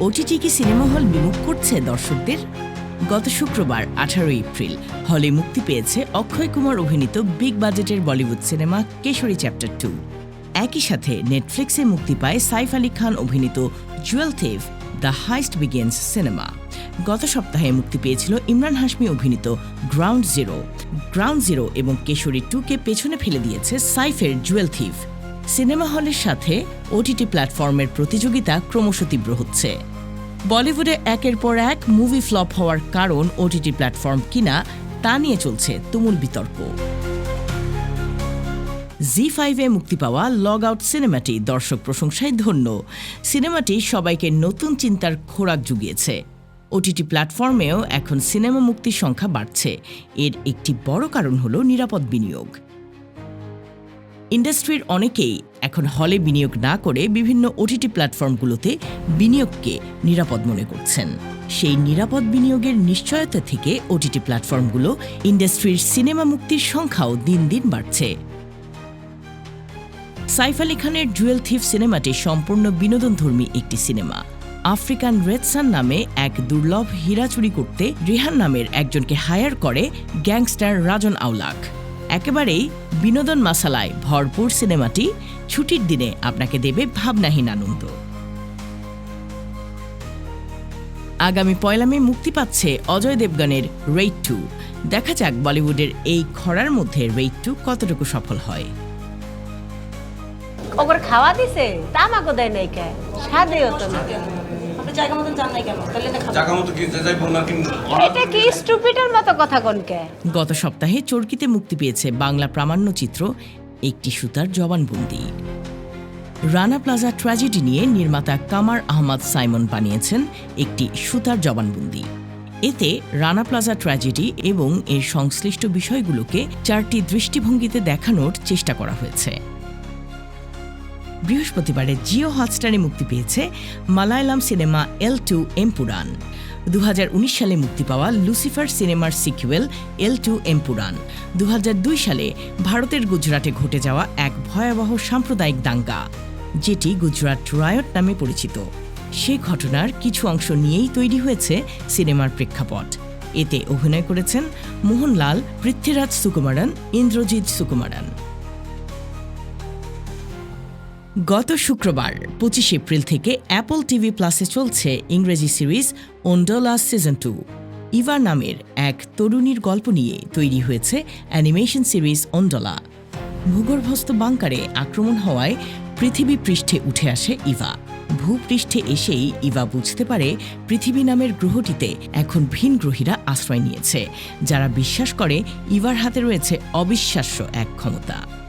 OTT কি cinema hall বিমুখ করছে দর্শকদের? গত শুক্রবার, আঠারোই এপ্রিল, হলে মুক্তি পেয়েছে অক্ষয় কুমার অভিনীত বিগ বাজেটের Bollywood cinema Kesari chapter two. একই সাথে নেটফ্লিক্সে মুক্তি পায় সাইফ আলী খান অভিনীত jewel thief, the heist begins cinema. গত সপ্তাহে মুক্তি পেয়েছিল ইমরান হাশমি অভিনীত গ্রাউন্ড জিরো। গ্রাউন্ড জিরো এবং কেশরী টুকে পেছনে ফেলে দিয়েছে সাইফের জুয়েল থিভ। সিনেমা হলের সাথে ওটিটি প্ল্যাটফর্মের প্রতিযোগিতা ক্রমশ তীব্র হচ্ছে। বলিউডে একের পর এক মুভি ফ্লপ হওয়ার কারণ ওটিটি প্ল্যাটফর্ম কিনা তা নিয়ে চলছে তুমুল বিতর্ক। জি ফাইভে মুক্তি পাওয়া লগ আউট সিনেমাটি দর্শক প্রশংসায় ধন্য। সিনেমাটি সবাইকে নতুন চিন্তার খোরাক জুগিয়েছে। ওটিটি প্ল্যাটফর্মেও এখন সিনেমা মুক্তির সংখ্যা বাড়ছে। এর একটি বড় কারণ হল নিরাপদ বিনিয়োগ। ইন্ডাস্ট্রির অনেকেই এখন হলে বিনিয়োগ না করে বিভিন্ন ওটিটি প্ল্যাটফর্মগুলোতে বিনিয়োগকে নিরাপদ মনে করছেন। সেই নিরাপদ বিনিয়োগের নিশ্চয়তা থেকে ওটিটি প্ল্যাটফর্মগুলো ইন্ডাস্ট্রির সিনেমা মুক্তির সংখ্যাও দিন দিন বাড়ছে। সাইফ আলী খানের জুয়েল থিফ সিনেমাটি সম্পূর্ণ বিনোদনধর্মী একটি সিনেমা। আফ্রিকান রেডসান নামে এক দুর্লভ হীরা চুরি করতে রিহান নামের একজনকে হায়ার করে গ্যাংস্টার রাজন আউলাক একেবারেই বিনোদন মাসালায় ভরপুর সিনেমাটি ছুটির দিনে আপনাকে দেবে ভাবনাহীন আনন্দ। আগামী পয়লা মে মুক্তি পাচ্ছে অজয় দেবগনের রেইড টু দেখা যাক বলিউডের এই খরার মধ্যে রেইড টু কতটুকু সফল হয়। ওগুলো খাওয়া দিছে? তা আমাকে দেয় নাই কে? স্বাদই হতো না জায়গা মতন জান নাই কেন? তাহলে দেখা জায়গা মতো কি যাইব না কি এটা কি স্টুপিডের মতো কথা কোনকে? গত সপ্তাহে চরকিতে মুক্তি পেয়েছে বাংলা প্রামাণ্য চিত্র একটি সুতার জবানবন্দি। রানা প্লাজা ট্র্যাজেডি নিয়ে নির্মাতা কামার আহমদ সাইমন বানিয়েছেন একটি সুতার জবানবন্দি। এতে রানা প্লাজা ট্র্যাজেডি এবং এর সংশ্লিষ্ট বিষয়গুলোকে চারটি দৃষ্টিভঙ্গিতে দেখানোর চেষ্টা করা হয়েছে। বৃহস্পতিবারে জিও হটস্টারে মুক্তি পেয়েছে Malayalam cinema L two Empuraan. দু সালে মুক্তি পাওয়া লুসিফার সিনেমার সিকুয়েল এল টু এমপুরান। দু সালে ভারতের গুজরাটে ঘটে যাওয়া এক ভয়াবহ সাম্প্রদায়িক দাঙ্গা, যেটি গুজরাট রায়ট নামে পরিচিত। সেই ঘটনার কিছু অংশ নিয়েই তৈরি হয়েছে সিনেমার প্রেক্ষাপট। এতে অভিনয় করেছেন মোহনলাল, পৃথ্বীরাজ সুকুমারন, ইন্দ্রজিৎ সুকুমারন। গত শুক্রবার পঁচিশ এপ্রিল থেকে অ্যাপল টিভি প্লাসে চলছে ইংরেজি series Wondla season two. Eva নামের এক তরুণীর গল্প নিয়ে তৈরি হয়েছে অ্যানিমেশন সিরিজ ওন্ডোলা। ভূগর্ভস্থ বাংকারে আক্রমণ হওয়ায় পৃথিবী পৃষ্ঠে উঠে আসে ইভা। ভূপৃষ্ঠে এসেই ইভা বুঝতে পারে পৃথিবী নামের গ্রহটিতে এখন ভিন গ্রহীরা আশ্রয় নিয়েছে, যারা বিশ্বাস করে ইভার হাতে রয়েছে অবিশ্বাস্য এক ক্ষমতা।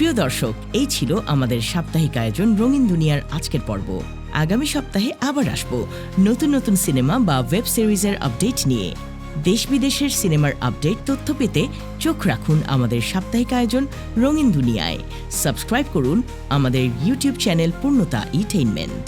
প্রিয় দর্শক, এই ছিল আমাদের সাপ্তাহিক আয়োজন রঙিন দুনিয়ার আজকের পর্ব। আগামী সপ্তাহে আবার আসব নতুন নতুন সিনেমা বা ওয়েব সিরিজের আপডেট নিয়ে। দেশ বিদেশের সিনেমার আপডেট তথ্য পেতে চোখ রাখুন আমাদের সাপ্তাহিক আয়োজন রঙিন দুনিয়ায়। সাবস্ক্রাইব করুন আমাদের ইউটিউব চ্যানেল পূর্ণতা ইটেইনমেন্ট